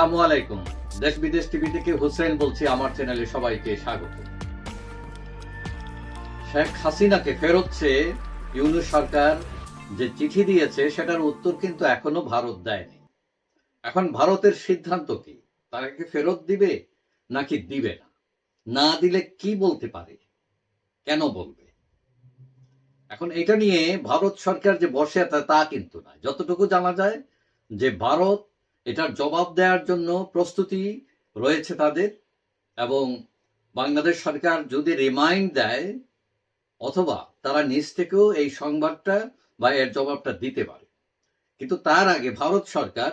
আসসালামু আলাইকুম। দেশ বিদেশ টিভি থেকে বলছি, আমার চ্যানেলে সবাইকে স্বাগত। শেখ হাসিনাকে সরকার, যে চিঠি দিয়েছে, সেটার উত্তর কিন্তু এখনও ভারত দেয়নি। এখন ভারতের সিদ্ধান্ত কি? তাকে ফেরত দিবে, নাকি দিবে না? না দিলে কি বলতে পারে? কেন বলবে? এখন এটা নিয়ে ভারত সরকার যে বসে তা কিন্তু না যতটুকু জানা যায়, যে ভারত এটার জবাব দেওয়ার জন্য প্রস্তুতি রয়েছে তাদের এবং বাংলাদেশ সরকার যদি রিমাইন্ড দেয় অথবা তারা নিজ থেকেও এই সংবাদটা বা এর জবাবটা দিতে পারে। কিন্তু তার আগে ভারত সরকার,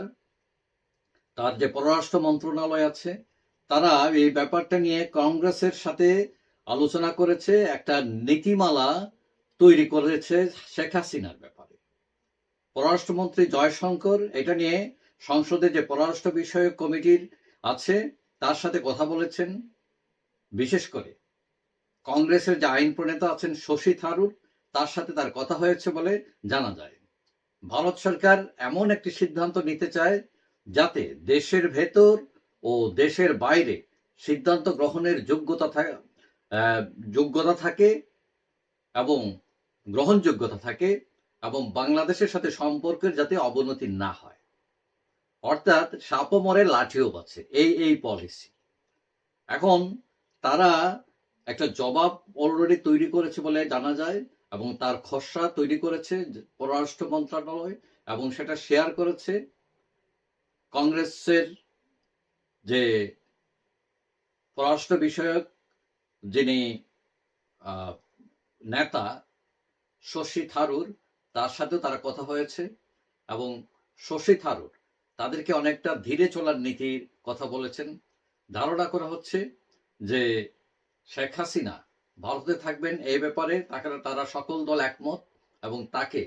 তার যে পররাষ্ট্র মন্ত্রণালয় আছে, তারা এই ব্যাপারটা নিয়ে কংগ্রেসের সাথে আলোচনা করেছে, একটা নীতিমালা তৈরি করেছে শেখ হাসিনার ব্যাপারে। পররাষ্ট্রমন্ত্রী জয়শঙ্কর এটা নিয়ে সংসদে যে পররাষ্ট্র বিষয়ক কমিটির আছে তার সাথে কথা বলেছেন। বিশেষ করে কংগ্রেসের যে আইন প্রণেতা আছেন শশী থারুর তার সাথে তার কথা হয়েছে বলে জানা যায়। ভারত সরকার এমন একটি সিদ্ধান্ত নিতে চায় যাতে দেশের ভেতর ও দেশের বাইরে সিদ্ধান্ত গ্রহণের যোগ্যতা থা- আহ, যোগ্যতা থাকে এবং গ্রহণযোগ্যতা থাকে এবং বাংলাদেশের সাথে সম্পর্কের যাতে অবনতি না হয়। অর্থাৎ সাপও মরে, লাঠিও বাঁচে। এই এই পলিসি এখন তারা একটা জবাব অলরেডি তৈরি করেছে বলে জানা যায় এবং তার খসড়া তৈরি করেছে পররাষ্ট্র মন্ত্রণালয় এবং সেটা শেয়ার করেছে কংগ্রেসের যে পররাষ্ট্র বিষয়ক যিনি নেতা শশী থারুর, তার সাথেও তারা কথা হয়েছে এবং শশী থারুর তাদেরকে অনেকটা ধীরে চলার নীতির কথা বলেছেন। ধারণা করা হচ্ছে যে শেখ হাসিনা ভারতে থাকবেন এই ব্যাপারে, তাকে তারা সকল দল একমত এবং তাকে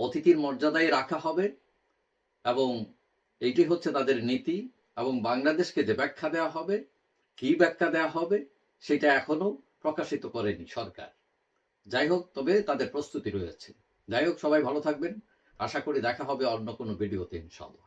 অতিথির মর্যাদায় রাখা হবে এবং এইটি হচ্ছে তাদের নীতি এবং বাংলাদেশকে যে ব্যাখ্যা দেওয়া হবে, কি ব্যাখ্যা দেওয়া হবে, সেটা এখনও প্রকাশিত করেনি সরকার। যাই হোক, তবে তাদের প্রস্তুতি রয়েছে। যাই হোক, সবাই ভালো থাকবেন। আশা করি দেখা হবে অন্য কোনো ভিডিওতে ইনশাল্লাহ